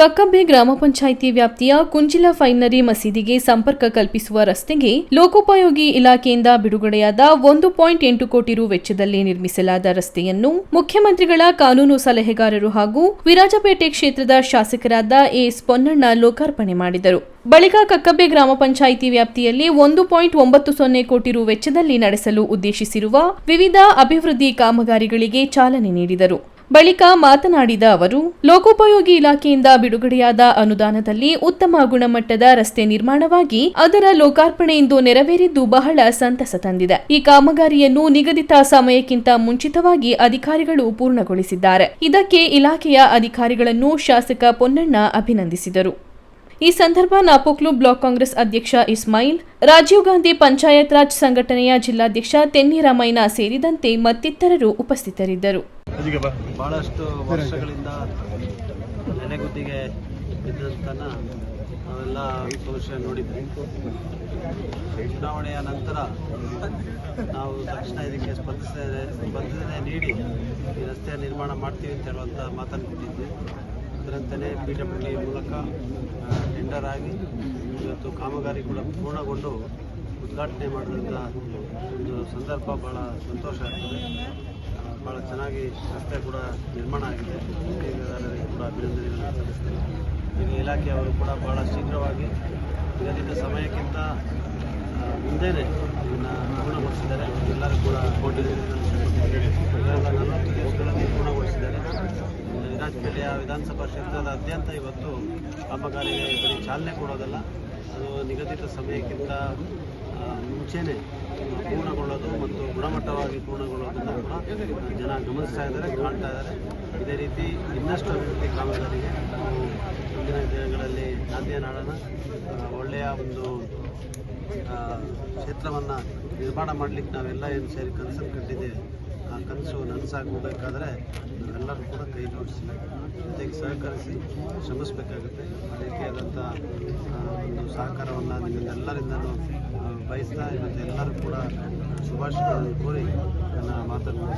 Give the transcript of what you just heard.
ಕಕ್ಕಬ್ಬೆ ಗ್ರಾಮ ಪಂಚಾಯಿತಿ ವ್ಯಾಪ್ತಿಯ ಕುಂಚಿಲ ಫೈನರಿ ಮಸೀದಿಗೆ ಸಂಪರ್ಕ ಕಲ್ಪಿಸುವ ರಸ್ತೆಗೆ ಲೋಕೋಪಯೋಗಿ ಇಲಾಖೆಯಿಂದ ಬಿಡುಗಡೆಯಾದ ಒಂದು ಪಾಯಿಂಟ್ ಎಂಟು ಕೋಟಿ ರು ವೆಚ್ಚದಲ್ಲಿ ನಿರ್ಮಿಸಲಾದ ರಸ್ತೆಯನ್ನು ಮುಖ್ಯಮಂತ್ರಿಗಳ ಕಾನೂನು ಸಲಹೆಗಾರರು ಹಾಗೂ ವಿರಾಜಪೇಟೆ ಕ್ಷೇತ್ರದ ಶಾಸಕರಾದ ಎಸ್ ಪೊನ್ನಣ್ಣ ಲೋಕಾರ್ಪಣೆ ಮಾಡಿದರು. ಬಳಿಕ ಕಕ್ಕಬ್ಬೆ ಗ್ರಾಮ ಪಂಚಾಯಿತಿ ವ್ಯಾಪ್ತಿಯಲ್ಲಿ ಒಂದು ಪಾಯಿಂಟ್ ಒಂಬತ್ತು ಸೊನ್ನೆ ಕೋಟಿ ರು ವೆಚ್ಚದಲ್ಲಿ ನಡೆಸಲು ಉದ್ದೇಶಿಸಿರುವ ವಿವಿಧ ಅಭಿವೃದ್ಧಿ ಕಾಮಗಾರಿಗಳಿಗೆ ಚಾಲನೆ ನೀಡಿದರು. ಬಳಿಕ ಮಾತನಾಡಿದ ಅವರು, ಲೋಕೋಪಯೋಗಿ ಇಲಾಖೆಯಿಂದ ಬಿಡುಗಡೆಯಾದ ಅನುದಾನದಲ್ಲಿ ಉತ್ತಮ ಗುಣಮಟ್ಟದ ರಸ್ತೆ ನಿರ್ಮಾಣವಾಗಿ ಅದರ ಲೋಕಾರ್ಪಣೆಯಿಂದ ನೆರವೇರಿದ್ದು ಬಹಳ ಸಂತಸ ತಂದಿದೆ. ಈ ಕಾಮಗಾರಿಯನ್ನು ನಿಗದಿತ ಸಮಯಕ್ಕಿಂತ ಮುಂಚಿತವಾಗಿ ಅಧಿಕಾರಿಗಳು ಪೂರ್ಣಗೊಳಿಸಿದ್ದಾರೆ. ಇದಕ್ಕೆ ಇಲಾಖೆಯ ಅಧಿಕಾರಿಗಳನ್ನು ಶಾಸಕ ಪೊನ್ನಣ್ಣ ಅಭಿನಂದಿಸಿದರು. ಈ ಸಂದರ್ಭ ನಾಪೋಕ್ಲು ಬ್ಲಾಕ್ ಕಾಂಗ್ರೆಸ್ ಅಧ್ಯಕ್ಷ ಇಸ್ಮಾಯಿಲ್, ರಾಜೀವ್ ಗಾಂಧಿ ಪಂಚಾಯತ್ ರಾಜ್ ಸಂಘಟನೆಯ ಜಿಲ್ಲಾಧ್ಯಕ್ಷ ತೆನ್ನಿರಾಮಯ್ಯ ಸೇರಿದಂತೆ ಮತ್ತಿತರರು ಉಪಸ್ಥಿತರಿದ್ದರು. ಭಾಳಷ್ಟು ವರ್ಷಗಳಿಂದ ನೆನೆಗುದ್ದಿಗೆ ಬಿದ್ದಂತನ ನಾವೆಲ್ಲ ಸಮಸ್ಯೆ ನೋಡಿದ್ವಿ. ಚುನಾವಣೆಯ ನಂತರ ನಾವು ತಕ್ಷಣ ಇದಕ್ಕೆ ಸ್ಪಂದಿಸದೆ, ಸ್ಪಂದನೆ ನೀಡಿ ಈ ರಸ್ತೆಯ ನಿರ್ಮಾಣ ಮಾಡ್ತೀವಿ ಅಂತ ಹೇಳುವಂಥ ಮಾತನ್ನು ಕೊಟ್ಟಿದ್ವಿ. ಅದರಂತೆಯೇ ಪಿ ಡಬ್ಲ್ಯೂ ಮೂಲಕ ಟೆಂಡರ್ ಆಗಿ ಇವತ್ತು ಕಾಮಗಾರಿ ಕೂಡ ಪೂರ್ಣಗೊಂಡು ಉದ್ಘಾಟನೆ ಮಾಡಿದಂಥ ಒಂದು ಸಂದರ್ಭ ಭಾಳ ಸಂತೋಷ ಆಗ್ತದೆ. ಭಾಳ ಚೆನ್ನಾಗಿ ರಸ್ತೆ ಕೂಡ ನಿರ್ಮಾಣ ಆಗಿದೆ. ಗುತ್ತಿಗೆದಾರರಿಗೆ ಕೂಡ ಅಭಿನಂದನೆಗಳನ್ನು ಸಲ್ಲಿಸ್ತೇನೆ. ಈಗ ಇಲಾಖೆಯವರು ಕೂಡ ಭಾಳ ಶೀಘ್ರವಾಗಿ ನಿಗದಿತ ಸಮಯಕ್ಕಿಂತ ಮುಂದೇನೆ ಇದನ್ನು ಪೂರ್ಣಗೊಳಿಸಿದ್ದಾರೆ. ಎಲ್ಲರೂ ಕೂಡ ದಿವಸಗಳಲ್ಲಿ ಪೂರ್ಣಗೊಳಿಸಿದ್ದಾರೆ. ವಿರಾಜಪೇಟೆಯ ವಿಧಾನಸಭಾ ಕ್ಷೇತ್ರದಾದ್ಯಂತ ಇವತ್ತು ಕಾಮಗಾರಿಗೆ ಬರೀ ಚಾಲನೆ ಕೊಡೋದಲ್ಲ. ಅದು ನಿಗದಿತ ಸಮಯಕ್ಕಿಂತ ಆ, ಮುಂಚೆನೇ ಪೂರ್ಣಗೊಳ್ಳೋದು ಮತ್ತು ಗುಣಮಟ್ಟವಾಗಿ ಪೂರ್ಣಗೊಳ್ಳೋದನ್ನು ಕೂಡ ಜನ ಗಮನಿಸ್ತಾ ಇದ್ದಾರೆ ಕಾಣ್ತಾ ಇದ್ದಾರೆ. ಇದೇ ರೀತಿ ಇನ್ನಷ್ಟು ಅಭಿವೃದ್ಧಿ ಕಾಮಗಾರಿಗೆ ನಾವು ಮುಂದಿನ ದಿನಗಳಲ್ಲಿ ನಾದ್ಯ ನಾಡನ ಒಳ್ಳೆಯ ಒಂದು ಕ್ಷೇತ್ರವನ್ನು ನಿರ್ಮಾಣ ಮಾಡಲಿಕ್ಕೆ ನಾವೆಲ್ಲ ಏನು ಸೇರಿ ಕನಸನ್ನು ಕಟ್ಟಿದ್ದೇವೆ. ಆ ಕನಸು ನನಸಾಗಬೇಕಾದ್ರೆ ನಾವೆಲ್ಲರೂ ಕೂಡ ಕೈ ಜೋಡಿಸಿ ಜೊತೆಗೆ ಸಹಕರಿಸಿ ಶ್ರಮಿಸಬೇಕಾಗುತ್ತೆ. ಅದಕ್ಕೆ ರೀತಿಯಾದಂಥ ಆ, ಒಂದು ಸಹಕಾರವನ್ನು ನಿಮ್ಮೆಲ್ಲರಿಂದಲೂ ಬಯಸ್ತಾ ಇವತ್ತು ಎಲ್ಲರೂ ಕೂಡ ಶುಭಾಶಯಗಳನ್ನು ಕೋರಿ ನನ್ನ ಮಾತನ್ನು